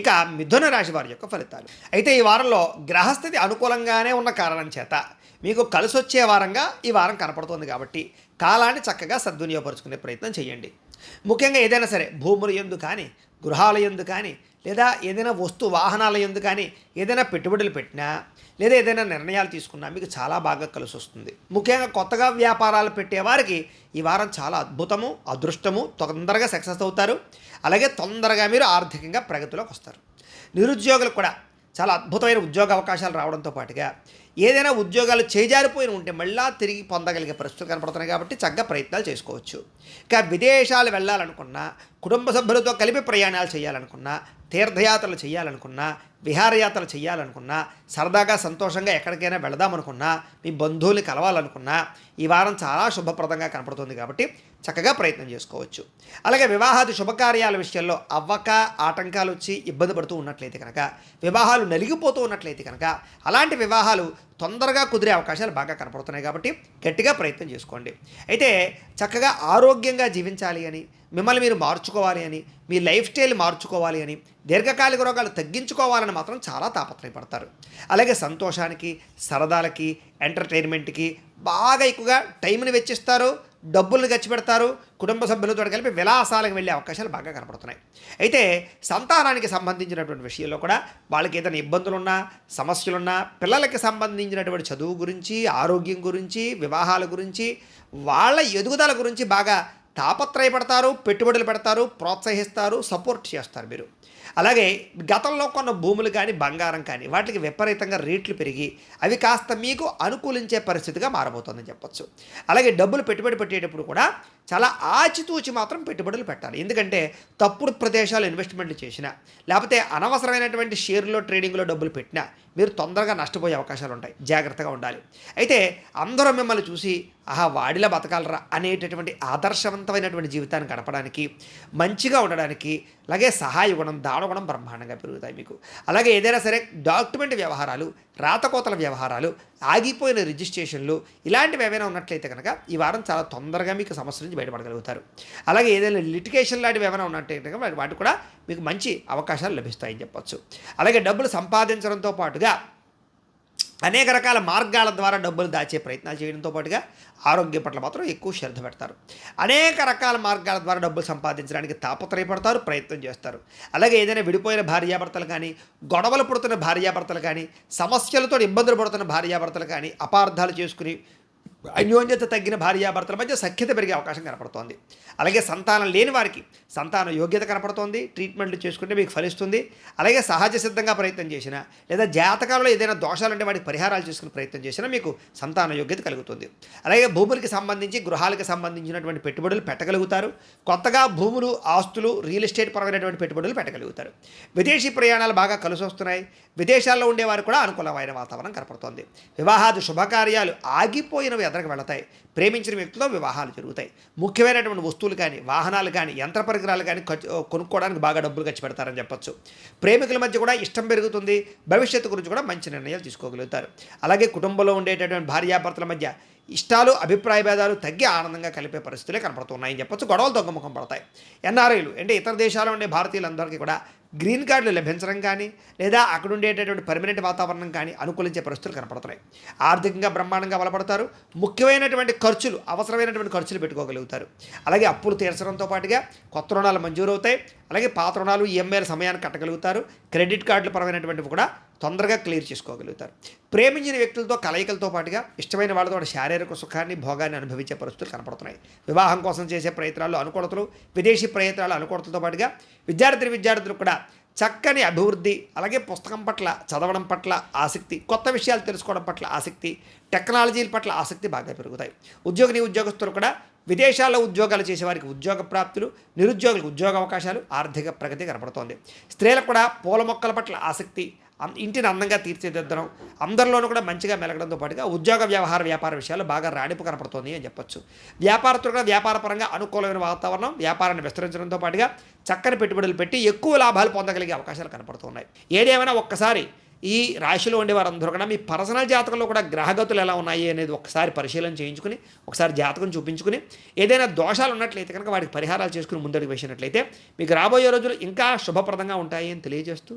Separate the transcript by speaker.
Speaker 1: ఇక మిథున రాశి వారి యొక్క ఫలితాలు. అయితే ఈ వారంలో గ్రహస్థితి అనుకూలంగానే ఉన్న కారణం చేత మీకు కలిసి వచ్చే వారంగా ఈ వారం కనపడుతుంది కాబట్టి కాలాన్ని చక్కగా సద్వినియోగపరుచుకునే ప్రయత్నం చేయండి. ముఖ్యంగా ఏదైనా సరే భూముల ఎందు కానీ గృహాల ఎందు కానీ లేదా ఏదైనా వస్తు వాహనాల ఎందు కానీ ఏదైనా పెట్టుబడులు పెట్టినా లేదా ఏదైనా నిర్ణయాలు తీసుకున్నా మీకు చాలా బాగా కలిసి వస్తుంది. ముఖ్యంగా కొత్తగా వ్యాపారాలు పెట్టేవారికి ఈ వారం చాలా అద్భుతము అదృష్టము తొందరగా సక్సెస్ అవుతారు. అలాగే తొందరగా మీరు ఆర్థికంగా ప్రగతిలోకి వస్తారు. నిరుద్యోగులు కూడా చాలా అద్భుతమైన ఉద్యోగ అవకాశాలు రావడంతో పాటుగా ఏదైనా ఉద్యోగాలు చేజారిపోయిన ఉంటే మళ్ళా తిరిగి పొందగలిగే పరిస్థితులు కనపడుతున్నాయి కాబట్టి చక్కగా ప్రయత్నాలు చేసుకోవచ్చు. ఇక విదేశాలు వెళ్ళాలనుకున్నా కుటుంబ సభ్యులతో కలిపి ప్రయాణాలు చేయాలనుకున్నా తీర్థయాత్రలు చేయాలనుకున్నా విహారయాత్రలు చేయాలనుకున్నా సరదాగా సంతోషంగా ఎక్కడికైనా వెళదామనుకున్నా మీ బంధువుల్ని కలవాలనుకున్నా ఈ వారం చాలా శుభప్రదంగా కనపడుతుంది కాబట్టి చక్కగా ప్రయత్నం చేసుకోవచ్చు. అలాగే వివాహాది శుభకార్యాల విషయంలో అవ్వక ఆటంకాలు వచ్చి ఇబ్బంది పడుతూ ఉన్నట్లయితే కనుక వివాహాలు నలిగిపోతూ ఉన్నట్లయితే కనుక అలాంటి వివాహాలు తొందరగా కుదిరే అవకాశాలు బాగా కనపడుతున్నాయి కాబట్టి గట్టిగా ప్రయత్నం చేసుకోండి. అయితే చక్కగా ఆరోగ్యంగా జీవించాలి అని మిమ్మల్ని మీరు మార్చుకోవాలి అని మీ లైఫ్ స్టైల్ మార్చుకోవాలి అని దీర్ఘకాలిక రోగాలు తగ్గించుకోవాలని మాత్రం చాలా తాపత్రయపడతారు. అలాగే సంతోషానికి సరదాలకి ఎంటర్టైన్మెంట్కి బాగా ఎక్కువగా టైంని వెచ్చిస్తారు. డబ్బుల్ని ఖర్చు పెడతారు కుటుంబ సభ్యులతో కలిపి విలాసాలకు వెళ్ళే అవకాశాలు బాగా కనపడుతున్నాయి. అయితే సంతానానికి సంబంధించినటువంటి విషయంలో కూడా వాళ్ళకి ఏదైనా ఇబ్బందులున్నా సమస్యలున్నా పిల్లలకి సంబంధించినటువంటి చదువు గురించి ఆరోగ్యం గురించి వివాహాల గురించి వాళ్ళ ఎదుగుదల గురించి బాగా తాపత్రయపడతారు పెట్టుబడులు పెడతారు ప్రోత్సహిస్తారు సపోర్ట్ చేస్తారు మీరు. అలాగే గతంలో కొన్న భూములు కానీ బంగారం కానీ వాటికి విపరీతంగా రేట్లు పెరిగి అవి కాస్త మీకు అనుకూలించే పరిస్థితిగా మారబోతోందని చెప్పొచ్చు. అలాగే డబ్బులు పెట్టుబడి పెట్టేటప్పుడు కూడా చాలా ఆచితూచి మాత్రం పెట్టుబడులు పెట్టాలి. ఎందుకంటే తప్పుడు ప్రదేశాలు ఇన్వెస్ట్మెంట్లు చేసినా లేకపోతే అనవసరమైనటువంటి షేర్లో ట్రేడింగ్లో డబ్బులు పెట్టినా మీరు తొందరగా నష్టపోయే అవకాశాలు ఉంటాయి. జాగ్రత్తగా ఉండాలి. అయితే అందరూ మిమ్మల్ని చూసి ఆహా వాడిలా బతకాలరా అనేటటువంటి ఆదర్శవంతమైనటువంటి జీవితాన్ని గడపడానికి మంచిగా ఉండడానికి అలాగే సహాయ గుణం దానగుణం బ్రహ్మాండంగా పెరుగుతాయి మీకు. అలాగే ఏదైనా సరే డాక్యుమెంట్ వ్యవహారాలు రాతకోతల వ్యవహారాలు ఆగిపోయిన రిజిస్ట్రేషన్లు ఇలాంటివి ఏమైనా ఉన్నట్లయితే కనుక ఈ వారం చాలా తొందరగా మీకు సమస్య నుంచి బయటపడగలుగుతారు. అలాగే ఏదైనా లిటికేషన్ లాంటివి ఏమైనా ఉన్నట్టయితే కనుక వాటి కూడా మీకు మంచి అవకాశాలు లభిస్తాయని చెప్పొచ్చు. అలాగే డబ్బులు సంపాదించడంతో పాటుగా అనేక రకాల మార్గాల ద్వారా డబ్బులు దాచే ప్రయత్నాలు చేయడంతో పాటుగా ఆరోగ్యం పట్ల మాత్రం ఎక్కువ శ్రద్ధ పెడతారు. అనేక రకాల మార్గాల ద్వారా డబ్బులు సంపాదించడానికి తాపత్రయపడతారు ప్రయత్నం చేస్తారు. అలాగే ఏదైనా విడిపోయిన భార్యాభర్తలు కానీ గొడవలు పడుతున్న భార్యాభర్తలు కానీ సమస్యలతో ఇబ్బందులు పడుతున్న భార్యాభర్తలు కానీ అపార్థాలు చేసుకుని అన్యోన్యత తగ్గిన భార్యాభర్తల మధ్య సఖ్యత పెరిగే అవకాశం కనపడుతోంది. అలాగే సంతానం లేని వారికి సంతాన యోగ్యత కనపడుతోంది. ట్రీట్మెంట్లు చేసుకుంటే మీకు ఫలిస్తుంది. అలాగే సహజ సిద్ధంగా ప్రయత్నం చేసినా లేదా జాతకాలలో ఏదైనా దోషాలు ఉంటే వాటికి పరిహారాలు చేసుకునే ప్రయత్నం చేసినా మీకు సంతాన యోగ్యత కలుగుతుంది. అలాగే భూములకి సంబంధించి గృహాలకు సంబంధించినటువంటి పెట్టుబడులు పెట్టగలుగుతారు. కొత్తగా భూములు ఆస్తులు రియల్ ఎస్టేట్ పరమైనటువంటి పెట్టుబడులు పెట్టగలుగుతారు. విదేశీ ప్రయాణాలు బాగా కలిసి వస్తున్నాయి విదేశాల్లో ఉండేవారు కూడా అనుకూలమైన వాతావరణం కనపడుతోంది. వివాహాది శుభకార్యాలు ఆగిపోయినవి ఎదరకు వెళతాయి. ప్రేమించిన వ్యక్తితో వివాహాలు జరుగుతాయి. ముఖ్యమైనటువంటి వస్తువులు కానీ వాహనాలు కానీ యంత్ర పరికరాలు కానీ ఖర్చు కొనుక్కోవడానికి బాగా డబ్బులు ఖర్చు పెడతారని చెప్పొచ్చు. ప్రేమికుల మధ్య కూడా ఇష్టం పెరుగుతుంది. భవిష్యత్తు గురించి కూడా మంచి నిర్ణయాలు తీసుకోగలుగుతారు. అలాగే కుటుంబంలో ఉండేటటువంటి భార్యాభర్తల మధ్య ఇష్టాలు అభిప్రాయ భేదాలు తగ్గి ఆనందంగా కలిపే పరిస్థితులే కనపడుతున్నాయని చెప్పొచ్చు. గొడవలు తగ్గుముఖం పడతాయి. ఎన్ఆర్ఐలు అంటే ఇతర దేశాల్లో ఉండే భారతీయులందరికీ కూడా గ్రీన్ కార్డులు లభించడం కానీ లేదా అక్కడ ఉండేటటువంటి పర్మనెంట్ వాతావరణం కానీ అనుకూలించే పరిస్థితులు కనపడుతున్నాయి. ఆర్థికంగా బ్రహ్మాండంగా బలపడతారు. ముఖ్యమైనటువంటి ఖర్చులు అవసరమైనటువంటి ఖర్చులు పెట్టుకోగలుగుతారు. అలాగే అప్పులు తీర్చడంతో పాటుగా కొత్త రుణాలు మంజూరు అవుతాయి అలాగే పాత రుణాలు ఈఎంఐల సమయాన్ని కట్టగలుగుతారు. క్రెడిట్ కార్డుల పరమైనటువంటివి కూడా తొందరగా క్లియర్ చేసుకోగలుగుతారు. ప్రేమించిన వ్యక్తులతో కలయికలతో పాటుగా ఇష్టమైన వాళ్ళతో శారీరక సుఖాన్ని భోగాన్ని అనుభవించే పరిస్థితులు కనపడుతున్నాయి. వివాహం కోసం చేసే ప్రయత్నాలు అనుకూలతలు విదేశీ ప్రయత్నాలు అనుకూలతలతో పాటుగా విద్యార్థి విద్యార్థులు కూడా చక్కని అభివృద్ధి అలాగే పుస్తకం పట్ల చదవడం పట్ల ఆసక్తి కొత్త విషయాలు తెలుసుకోవడం పట్ల ఆసక్తి టెక్నాలజీల పట్ల ఆసక్తి బాగా పెరుగుతాయి. ఉద్యోగిని ఉద్యోగస్తులు కూడా విదేశాల్లో ఉద్యోగాలు చేసేవారికి ఉద్యోగ ప్రాప్తులు నిరుద్యోగులకు ఉద్యోగ అవకాశాలు ఆర్థిక ప్రగతి కనపడుతోంది. స్త్రీలకు కూడా పూల మొక్కల పట్ల ఆసక్తి ఇంటిని అందంగా తీర్చిదిద్దడం అందరిలోనూ కూడా మంచిగా మెలగడంతో పాటుగా ఉద్యోగ వ్యవహార వ్యాపార విషయాలు బాగా రాణింపు కనపడుతోంది అని చెప్పొచ్చు. వ్యాపారస్తులు కూడా వ్యాపారపరంగా అనుకూలమైన వాతావరణం వ్యాపారాన్ని విస్తరించడంతో పాటుగా చక్కని పెట్టుబడులు పెట్టి ఎక్కువ లాభాలు పొందగలిగే అవకాశాలు కనపడుతున్నాయి. ఏదేమైనా ఒక్కసారి ఈ రాశిలో ఉండే వారందరూ కూడా మీ పర్సనల్ జాతకంలో కూడా గ్రహగతులు ఎలా ఉన్నాయి అనేది ఒకసారి పరిశీలన చేయించుకుని ఒకసారి జాతకం చూపించుకుని ఏదైనా దోషాలు ఉన్నట్లయితే కనుక వాటికి పరిహారాలు చేసుకుని ముందడుగు వేసినట్లయితే మీకు రాబోయే రోజులు ఇంకా శుభప్రదంగా ఉంటాయి అని తెలియజేస్తూ